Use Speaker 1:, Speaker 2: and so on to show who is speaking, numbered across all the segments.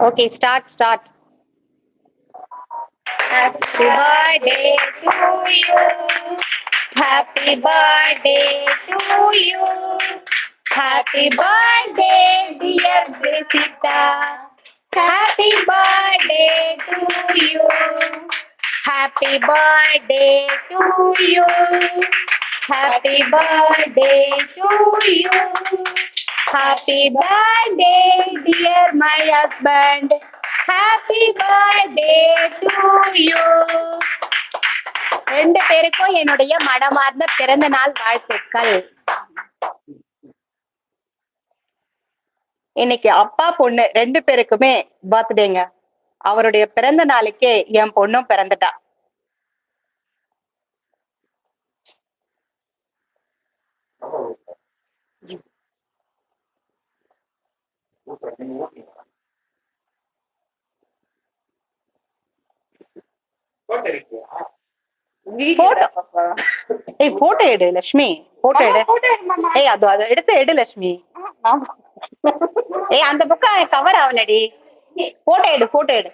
Speaker 1: Okay, start, start. Happy birthday to you. Happy birthday to you. Happy birthday, dear Grifita. Happy birthday to you. Happy birthday to you. Happy birthday to you. Happy birthday, dear my husband. Happy birthday to you. ரெண்டு பேருக்கும் என்னுடைய மனமார்ந்த பிறந்த நாள் வாழ்த்துக்கள். இன்னைக்கு அப்பா பொண்ணு ரெண்டு பேருக்குமே பர்த்டேங்க. அவருடைய பிறந்த நாளுக்கே என் பொண்ணும் பிறந்துட்டா
Speaker 2: ஊத்துறேன் நீங்க ஊத்துங்க போட்டோ இருக்கியா
Speaker 1: போட்டோ ஏய் போட்டோ எடு லட்சுமி. போட்டோ எடு. ஏய் அது அது எடுத்து எடு லட்சுமி. ஏய் அந்த புக்க கவர் ஆகலடி போட்டோ எடு போட்டோ எடு.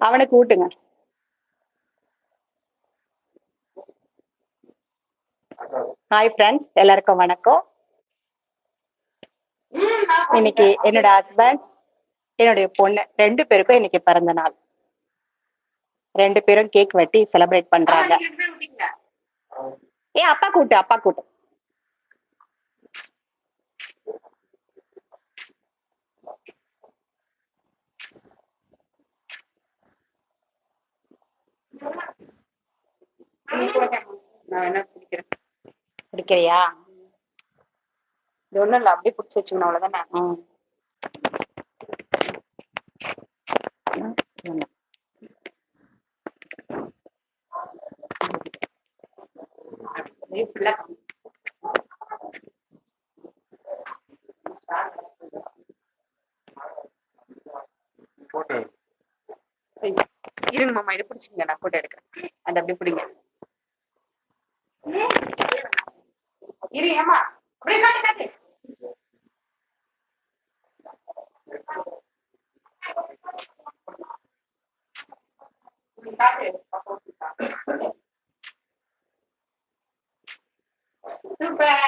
Speaker 1: அவனுக்கு ஊட்டுங்க ஹாய் ஃப்ரெண்ட்ஸ் எல்லாருக்கும் வணக்கம். இன்னைக்கு என்னோட ஹஸ்பண்ட் என்னுடைய பொண்ணு ரெண்டு பேருக்கும் இன்னைக்கு பிறந்த நாள். ரெண்டு பேரும் கேக் வெட்டி செலிப்ரேட் பண்றாங்க. ஏ அப்பா கூட்டு அப்பா கூட்டு
Speaker 3: நான் என்ன
Speaker 1: பிடிக்கிறியா
Speaker 3: இது ஒண்ணும் இல்ல அப்படியே பிடிச்சி வச்சுக்கணும் அவ்வளவுதானே? இருங்க மாமா இதை பிடிச்சிக்கங்க நான் போட்டோ எடுக்கிறேன். அது அப்படியே பிடிங்க இரு ஏமா அப்படியே காட்டு காட்டு நீ காட்டு சூப்பர்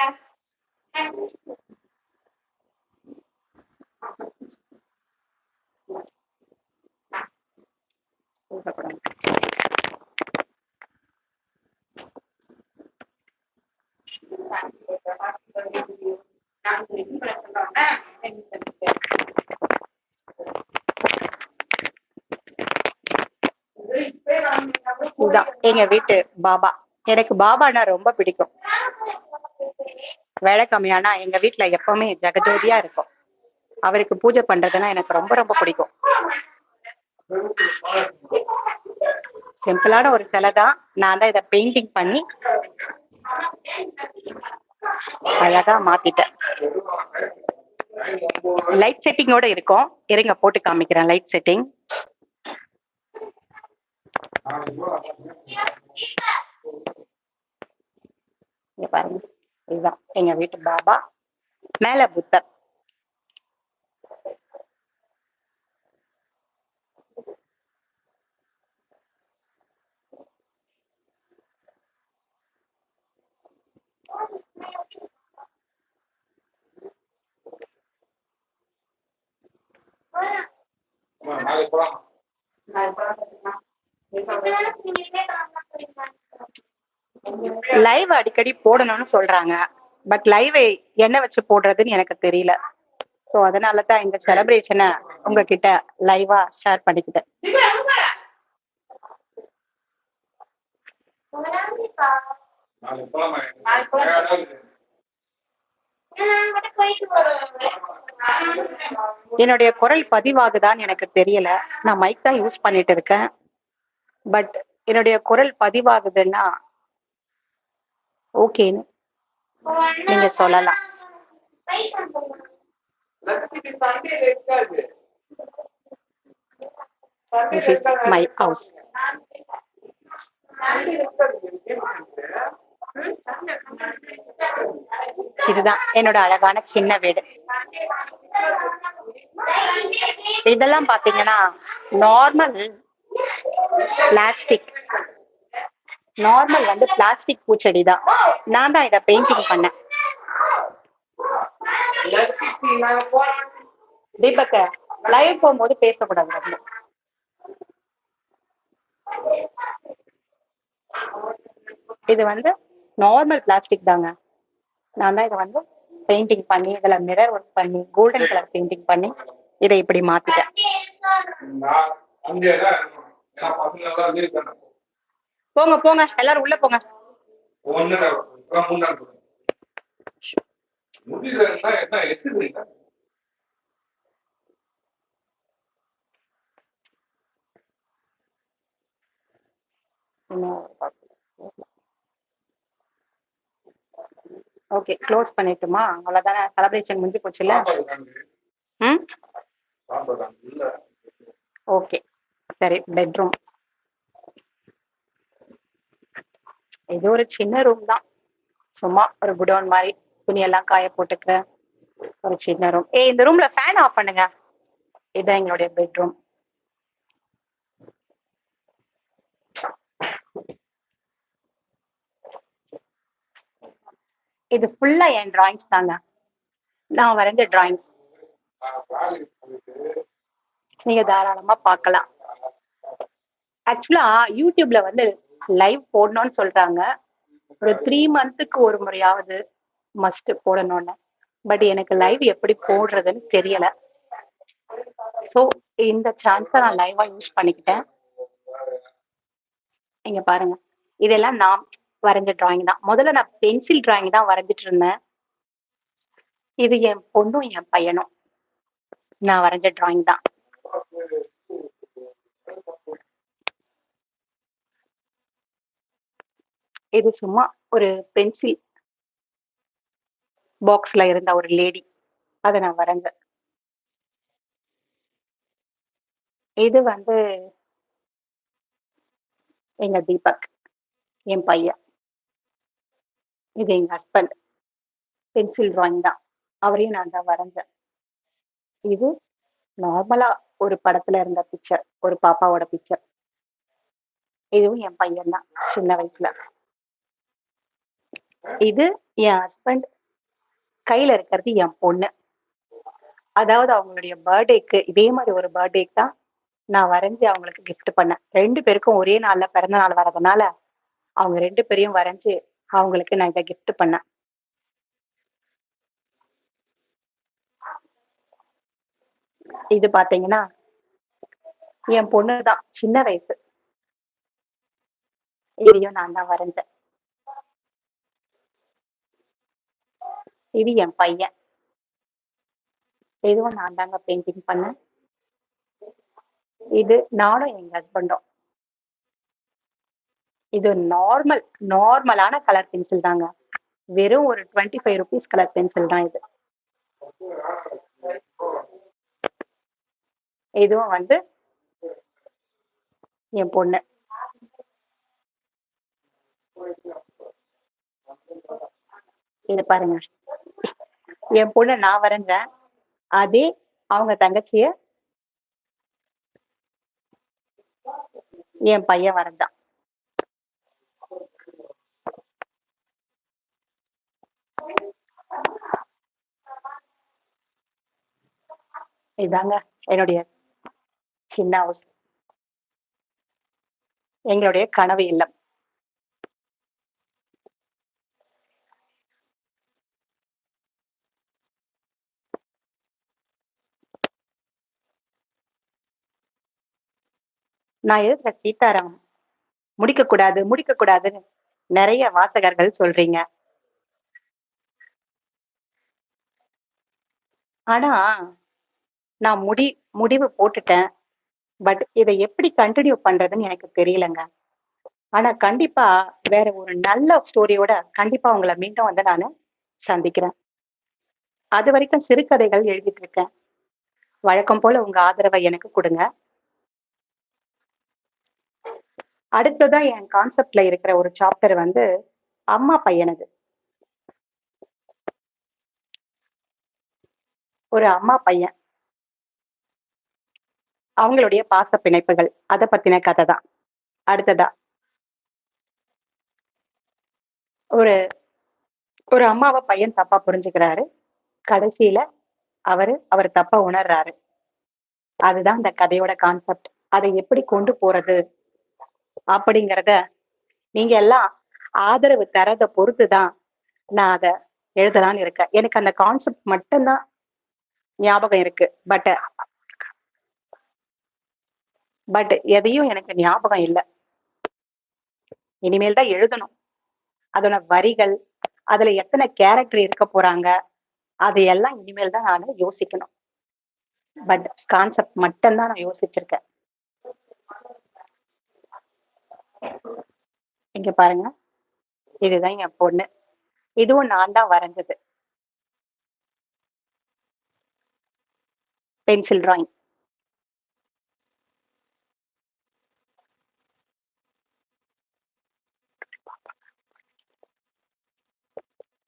Speaker 1: இதுதான் எங்க வீட்டு பாபா. எனக்கு பாபானா ரொம்ப பிடிக்கும். வேலை கம்மியானா எங்க வீட்டுல எப்பவுமே ஜெகஜோதியா இருக்கும். அவருக்கு பூஜை பண்றதுன்னா எனக்கு ரொம்ப ரொம்ப பிடிக்கும். சிம்பிளான ஒரு சிலை தான். நான் தான் இதை பெயிண்டிங் பண்ணி அழகா மாத்திட்டேன். லைட் செட்டிங்கோட இருக்கும். இருங்க போட்டு காமிக்கிறேன் லைட் செட்டிங் பாருங்க. இதுதான். எங்க வீட்டு பாபா. மேல புத்தர்.
Speaker 2: நாளைக்கு போலாம்.
Speaker 1: லைவ் அடிக்கடி போடணும்னு சொல்றாங்க. பட் லைவ் என்ன வச்சு போடுறதுன்னு எனக்கு தெரியல. ஸோ அதனால தான் இந்த செலிப்ரேஷனை உங்ககிட்ட லைவா ஷேர் பண்ணிக்கிட்டேன். என்னுடைய குரல் பதிவாகுதான்னு எனக்கு தெரியல. நான் மைக் தான் யூஸ் பண்ணிட்டு இருக்கேன். பட் என்னுடைய குரல் பதிவாகுதுன்னா ஓகேன்னு நீங்க சொல்லலாம். திஸ் இஸ் மை ஹவுஸ் இதுதான் என்னோட அழகான சின்ன வீடு. இதெல்லாம் பாத்தீங்கன்னா நார்மல் பிளாஸ்டிக் நார்மல் வந்து பிளாஸ்டிக் பூச்செடி தான் நான் தான் இதை பெயிண்டிங் பண்ணேன். தீபக்க லைவ் போகும்போது பேசக்கூடாது இது வந்து நார்மல் பிளாஸ்டிக் தாங்க. நான் தான் இதை வந்து பெயிண்டிங் பண்ணி இதுல மிரர் ஒர்க் பண்ணி கோல்டன் கலர் பெயிண்டிங் பண்ணி இதை இப்படி மாத்திட்டேன்.
Speaker 2: ஏன்னா பசங்க எல்லாம்
Speaker 1: போங்க போங்க. எல்லாரும் உள்ள போங்க.
Speaker 2: ஒண்ணு தான் மூணு நாள் போதும். முடியலன்னா என்ன எடுத்துக்கிறீங்க
Speaker 1: ஓகே க்ளோஸ் பண்ணிட்டுமா? அவ்வளவுதானே. செலிப்ரேஷன் முடிஞ்சு போச்சுல்ல? ம்? ஓகே சரி பெட்ரூம் இது ஒரு சின்ன ரூம் தான். சும்மா ஒரு குடோன் மாதிரி துணியெல்லாம் காய போட்டுக்க ஒரு சின்ன ரூம் ஏ இந்த ரூம்ல ஃபேன் ஆஃப் பண்ணுங்க. இதுதான் எங்களுடைய பெட்ரூம் இது ஃபுல்லா என் டிராயிங்ஸ் தாங்க. நான் வரைஞ்ச டிராயிங்ஸ் நீங்க தாராளமா பார்க்கலாம். ஆக்சுவலா யூடியூப்ல வந்து லைவ் போடணும்னு சொல்றாங்க. ஒரு த்ரீ மந்த்துக்கு ஒரு முறையாவது மஸ்ட் போடணும்னு. பட் எனக்கு லைவ் எப்படி போடுறதுன்னு தெரியல. ஸோ இந்த சான்ஸை நான் லைவா யூஸ் பண்ணிக்கிட்டேன். இங்க பாருங்க. இதெல்லாம் நான் வரைஞ்ச டிராயிங் தான். முதல்ல நான் பென்சில் டிராயிங் தான் வரைஞ்சிட்டு இருந்தேன். இது என் பொண்ணும் என் பையனும் நான் வரைஞ்ச டிராயிங் தான். இது சும்மா ஒரு பென்சில் பாக்ஸ்ல இருந்த ஒரு லேடி அதை நான் வரைஞ்சேன். இது வந்து எங்க தீபக் என் பையன். இது எங்க ஹஸ்பண்ட் பென்சில் டிராயிங் தான். அவரையும் நான் தான் வரைஞ்சேன். இது நார்மலா ஒரு படத்துல இருந்த பிக்சர் ஒரு பாப்பாவோட பிக்சர் இதுவும் என் பையன் தான் சின்ன வயசுல. இது என் ஹஸ்பண்ட் கையில இருக்கிறது என் பொண்ணு. அதாவது அவங்களுடைய பர்த்டேக்கு இதே மாதிரி ஒரு பர்த்டேக்கு தான் நான் வரைஞ்சு அவங்களுக்கு கிஃப்ட் பண்ணேன். ரெண்டு பேருக்கும் ஒரே நாள்ல பிறந்த நாள் வரதுனால அவங்க ரெண்டு பேரையும் வரைஞ்சு அவங்களுக்கு நான் இதை கிஃப்ட் பண்ணேன். இது பாத்தீங்கன்னா என் பொண்ணு தான் சின்ன வயசு. இதையும் நான் தான் வரைஞ்சேன். இது என் பையன். இதுவும் நான் தாங்க பெயிண்டிங் பண்ணேன். இது நானும் எங்க ஹஸ்பண்டும் இது நார்மல் நார்மலான கலர் பென்சில் தாங்க. வெறும் ஒரு twenty five rupees colour pencil தான் இது. இதுவும் வந்து என் பொண்ணு. இது பாருங்க. என் பொண்ணு நான் வரைஞ்சேன் அதே அவங்க தங்கச்சிய என் பையன் வரைஞ்சான். இதாங்க என்னுடைய சின்ன ஹவுஸ் எங்களுடைய கனவு இல்லம். நான் எழுதுற சீதாராம் முடிக்க கூடாது முடிக்க கூடாதுன்னு நிறைய வாசகர்கள் சொல்றீங்க. ஆனா நான் முடி முடிவு போட்டுட்டேன். பட் இதை எப்படி கண்டினியூ பண்றதுன்னு எனக்கு தெரியலங்க. ஆனா கண்டிப்பா வேற ஒரு நல்ல ஸ்டோரியோட கண்டிப்பா உங்களை மீண்டும் வந்து நான் சந்திக்கிறேன். அது வரைக்கும் சிறுகதைகள் எழுதிட்டு இருக்கேன். வழக்கம் போல உங்க ஆதரவை எனக்கு கொடுங்க. அடுத்ததா என் கான்செப்ட்ல இருக்கிற ஒரு சாப்டர் வந்து அம்மா பையனது. ஒரு அம்மா பையன். அவங்களுடைய பாச பிணைப்புகள். அதை பத்தின கதை தான். அடுத்ததா. ஒரு ஒரு அம்மாவை பையன் தப்பா புரிஞ்சுக்கிறாரு. கடைசியில அவரு அவர் தப்பா உணர்றாரு. அதுதான் இந்த கதையோட கான்செப்ட் அதை எப்படி கொண்டு போறது? அப்படிங்கிறத நீங்க எல்லாம் ஆதரவு தரத பொறுத்து தான் நான் அதை எழுதலாம்னு இருக்கேன். எனக்கு அந்த கான்செப்ட் மட்டும்தான் ஞாபகம் இருக்கு. பட் பட் எதையும் எனக்கு ஞாபகம் இல்லை. இனிமேல் தான் எழுதணும். அதோட வரிகள் அதுல எத்தனை கேரக்டர் இருக்க போறாங்க அதையெல்லாம் இனிமேல் தான் நான் யோசிக்கணும். பட் கான்செப்ட் மட்டும்தான் நான் யோசிச்சிருக்கேன். இங்க பாருங்க. இதுதான் என் பொண்ணு. இதுவும் நான் தான் வரைஞ்சது. பென்சில் டிராயிங்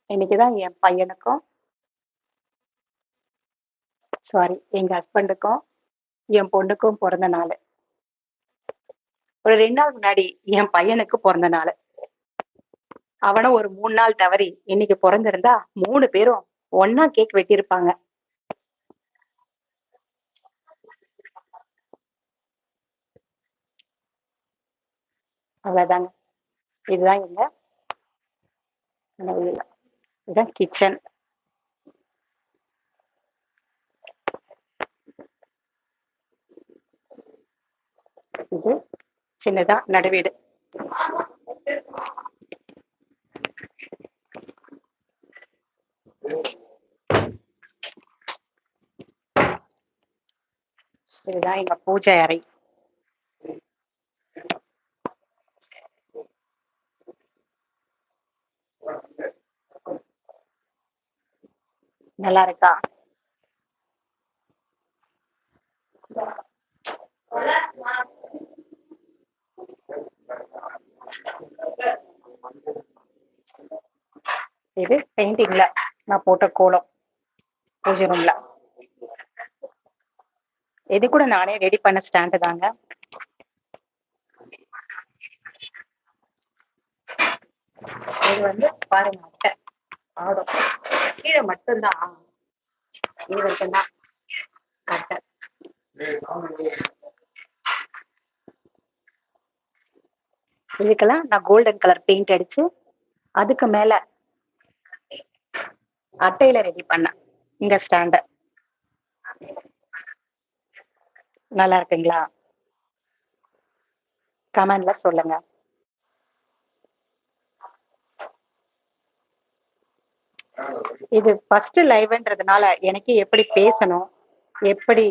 Speaker 1: இன்னைக்குதான் என் பையனுக்கும் சாரி எங்க ஹஸ்பண்டுக்கும் என் பொண்ணுக்கும் பிறந்த நாள். ஒரு ரெண்டு நாள் முன்னாடி என் பையனுக்கு பிறந்த நாள் அவனும் ஒரு மூணு நாள் தவறி இன்னைக்கு பிறந்திருந்தா மூணு பேரும் ஒன்னா கேக் வெட்டியிருப்பாங்க. அவ்வளவுதாங்க. இதுதான் எங்க இதுதான் கிச்சன் இது சின்னதா நடுவீடு. இதுதான் எங்க பூஜை அறை. நல்லா இருக்கா? இது பெயிண்டிங்ல நான் போட்ட கோலம். பூஜை ரூம்ல இது கூட நானே ரெடி பண்ண ஸ்டாண்டு தாங்க. இது வந்து பாருங்க அட்டை. ஆடும். கீழே மட்டும்தான் இது மட்டும்தான் அட்டை. இதுக்கெல்லாம் நான் கோல்டன் கலர் பெயிண்ட் அடிச்சு அதுக்கு மேல அட்டையில ரெடி பண்ணேன் இந்த ஸ்டாண்ட நல்லா இருக்குங்களா? கமெண்ட்ல சொல்லுங்க. இது ஃபர்ஸ்ட் லைவ்ன்றதுனால எனக்கு எப்படி பேசணும்? எப்படி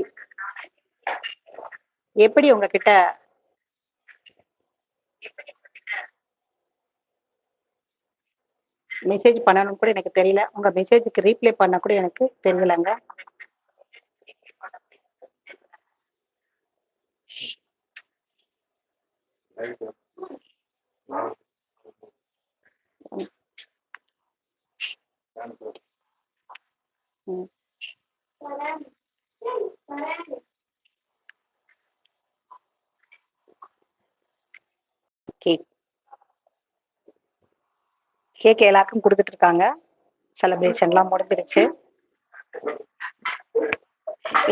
Speaker 1: எப்படி உங்ககிட்ட மெசேஜ் பண்ணணும் கூட எனக்கு தெரியல உங்க மெசேஜுக்கு ரீப்ளை பண்ண கூட எனக்கு தெரியலங்க ம். கேக் கேக் எல்லாருக்கும் கொடுத்துட்டு இருக்காங்க செலிப்ரேஷன்லாம் முடிஞ்சிருச்சு.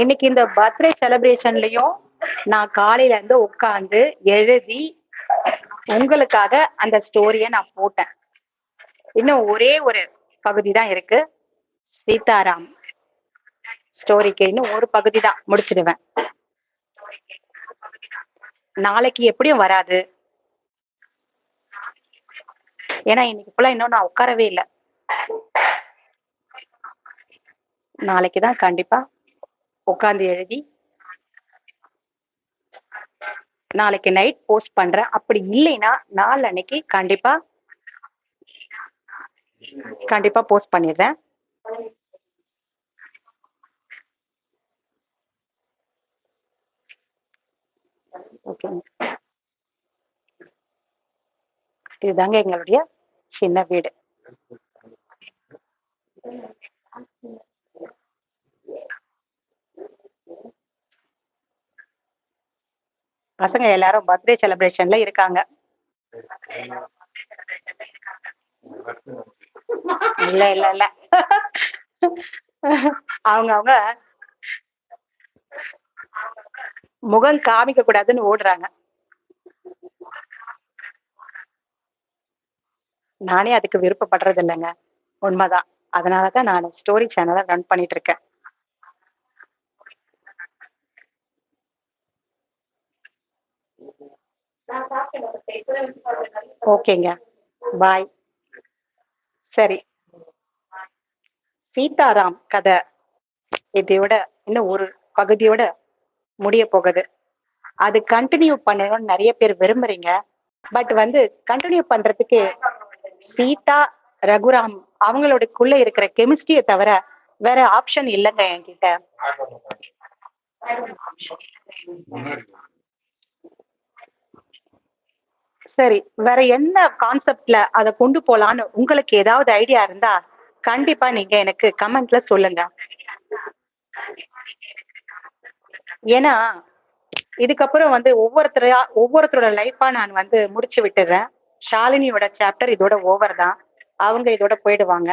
Speaker 1: இன்னைக்கு இந்த பர்த்டே செலிப்ரேஷன்லயும் நான் காலையில இருந்து உட்காந்து எழுதி உங்களுக்காக அந்த ஸ்டோரியை நான் போட்டேன். இன்னும் ஒரே ஒரு பகுதி தான் இருக்கு. சீதாராம் ஸ்டோரிக்கு இன்னும் ஒரு பகுதி தான் முடிச்சிடுவேன். நாளைக்கு எப்படியும் வராது. ஏன்னா இன்னைக்கு ஃபுல்லா இன்னும் நான் உட்காரவே இல்லை. நாளைக்கு தான் கண்டிப்பா உட்காந்து எழுதி நாளைக்கு நைட் போஸ்ட் பண்றேன். அப்படி இல்லைன்னா நாள் அன்னைக்கு கண்டிப்பா கண்டிப்பா போஸ்ட் பண்ணிடுறேன். ஓகேங்க இதுதாங்க எங்களுடைய சின்ன வீடு. பசங்க எல்லாரும் பர்த்டே செலிப்ரேஷன்ல இருக்காங்க. இல்ல இல்ல இல்ல. அவங்க அவங்க முகம் காமிக்க கூடாதுன்னு ஓடுறாங்க. நானே அதுக்கு விருப்பப்படுறது இல்லைங்க. உண்மைதான். அதனாலதான் நான் ஸ்டோரி சேனலை ரன் பண்ணிட்டு இருக்கேன் ஓகேங்க. பாய் சரி. சீதாராம் கதை இதோட இன்னும் ஒரு பகுதியோட முடிய போகுது. அது கண்டினியூ பண்ணணும்னு நிறைய பேர் விரும்புறீங்க. பட் வந்து கண்டினியூ பண்றதுக்கு சீதா ரகுராம் அவங்களோடக்குள்ள இருக்கிற கெமிஸ்ட்ரியை தவிர வேற ஆப்ஷன் இல்லைங்க என்கிட்ட. சரி வேற என்ன கான்செப்ட்ல அதை கொண்டு போலான்னு உங்களுக்கு ஏதாவது ஐடியா இருந்தா கண்டிப்பா நீங்க எனக்கு கமெண்ட்ல சொல்லுங்க. ஏன்னா இதுக்கப்புறம் வந்து ஒவ்வொருத்தரையா ஒவ்வொருத்தரோட லைஃபா நான் வந்து முடிச்சு விட்டுறேன். ஷாலினியோட சாப்டர் இதோட ஓவர் தான். அவங்க இதோட போயிடுவாங்க.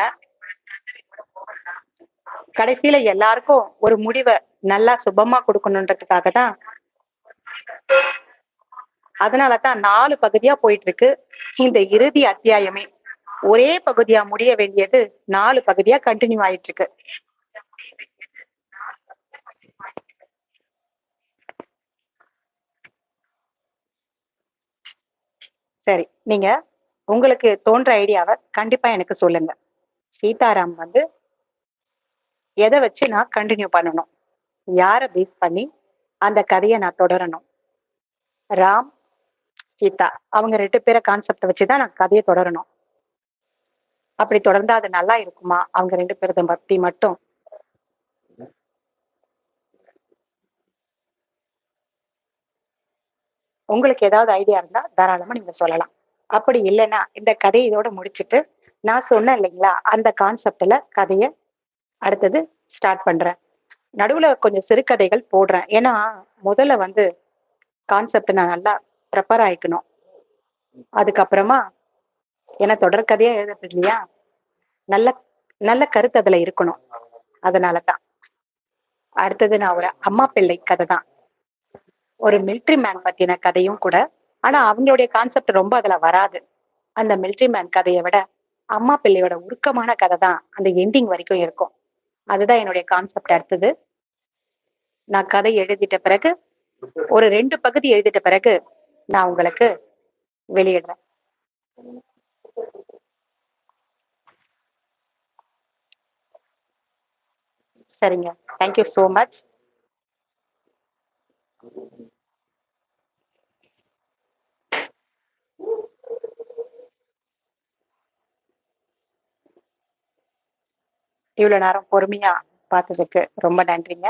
Speaker 1: கடைசியில எல்லாருக்கும் ஒரு முடிவை நல்லா சுபமா கொடுக்கணுன்றதுக்காக தான் அதனால தான் நாலு பகுதியா போயிட்டு இருக்கு இந்த இறுதி அத்தியாயமே. ஒரே பகுதியா முடிய வேண்டியது நாலு பகுதியா கண்டினியூ ஆயிட்டு இருக்கு சரி நீங்க உங்களுக்கு தோன்ற ஐடியாவை கண்டிப்பா எனக்கு சொல்லுங்க. சீதாராம் வந்து எதை வச்சு நான் கண்டினியூ பண்ணணும்? யாரை பேஸ் பண்ணி அந்த கதையை நான் தொடரணும்? ராம் சீதா அவங்க ரெண்டு பேரை கான்செப்ட் வச்சுதான் நான் கதையை தொடரணும். அப்படி தொடர்ந்தா அது நல்லா இருக்குமா? அவங்க ரெண்டு பேரத பத்தி மட்டும். உங்களுக்கு ஏதாவது ஐடியா இருந்தா தாராளமா நீங்க சொல்லலாம். அப்படி இல்லைன்னா இந்த கதையை இதோட முடிச்சிட்டு நான் சொன்னேன் இல்லைங்களா? அந்த கான்செப்ட்ல கதையை அடுத்தது ஸ்டார்ட் பண்றேன். நடுவுல கொஞ்சம் சிறுகதைகள் போடுறேன். ஏன்னா முதல்ல வந்து கான்செப்ட் நான் நல்லா ப்ரிப்பேர் ஆயிக்கணும். அதுக்கப்புறமா ஏன்னா தொடர்கதையா எழுதுறது இல்லையா? நல்ல நல்ல கருத்து அதுல இருக்கணும். அதனாலதான். அடுத்தது நான் ஒரு அம்மா பிள்ளை கதை தான் ஒரு மிலிட்ரி மேன் பத்தின கதையும் கூட ஆனா அவங்களுடைய கான்செப்ட் ரொம்ப அதுல வராது. அந்த மிலிட்ரி மேன் கதையை விட அம்மா பிள்ளையோட உருக்கமான கதை தான் அந்த எண்டிங் வரைக்கும் இருக்கும். அதுதான் என்னுடைய கான்செப்ட் அடுத்தது. நான் கதை எழுதிட்ட பிறகு ஒரு ரெண்டு பகுதி எழுதிட்ட பிறகு நான் உங்களுக்கு வெளியிடுறேன். சரிங்க. தேங்க்யூ ஸோ மச் இவ்வளோ நேரம் பொறுமையாக பார்த்ததுக்கு ரொம்ப நன்றிங்க.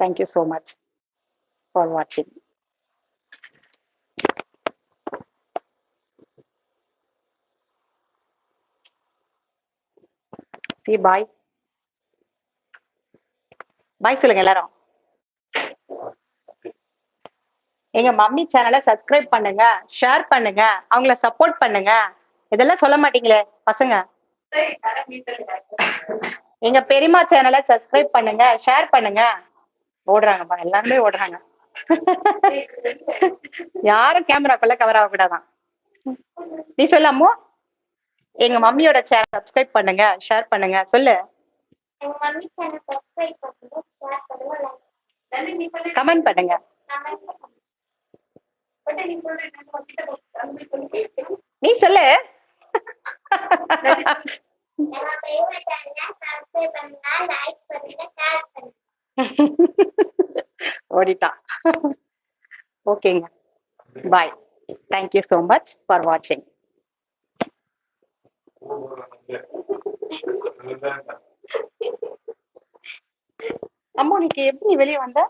Speaker 1: Thank you so much for வாட்சிங் சி பாய் பாய் சொல்லுங்க எல்லாரும். எங்க மம்மி சேனலை சப்ஸ்கிரைப் பண்ணுங்க ஷேர் பண்ணுங்க அவங்கள சப்போர்ட் பண்ணுங்க. இதெல்லாம் சொல்ல மாட்டீங்களே பசங்க. எங்க பெரியம்மா சேனலை சப்ஸ்கிரைப் பண்ணுங்க ஷேர் பண்ணுங்க. ஓடுறாங்கப்பா எல்லாருமே ஓடுறாங்க. யாரும் கேமராக்குள்ள கவர் ஆகக்கூடாதான். நீ சொல்லாமோ எங்க மம்மியோட சேனல் சப்ஸ்கிரைப் பண்ணுங்க ஷேர் பண்ணுங்க சொல்லு. கமெண்ட் பண்ணுங்க.
Speaker 4: நீ சொல்லு.
Speaker 1: நீ ஓடிட்டான் ஓகேங்க bye thank you so much for வாட்சிங் அம்மா நீக்கு எப்படி நீ வெளியே வந்த?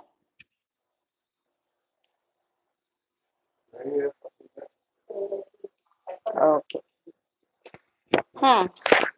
Speaker 1: ஓகே ம் hmm.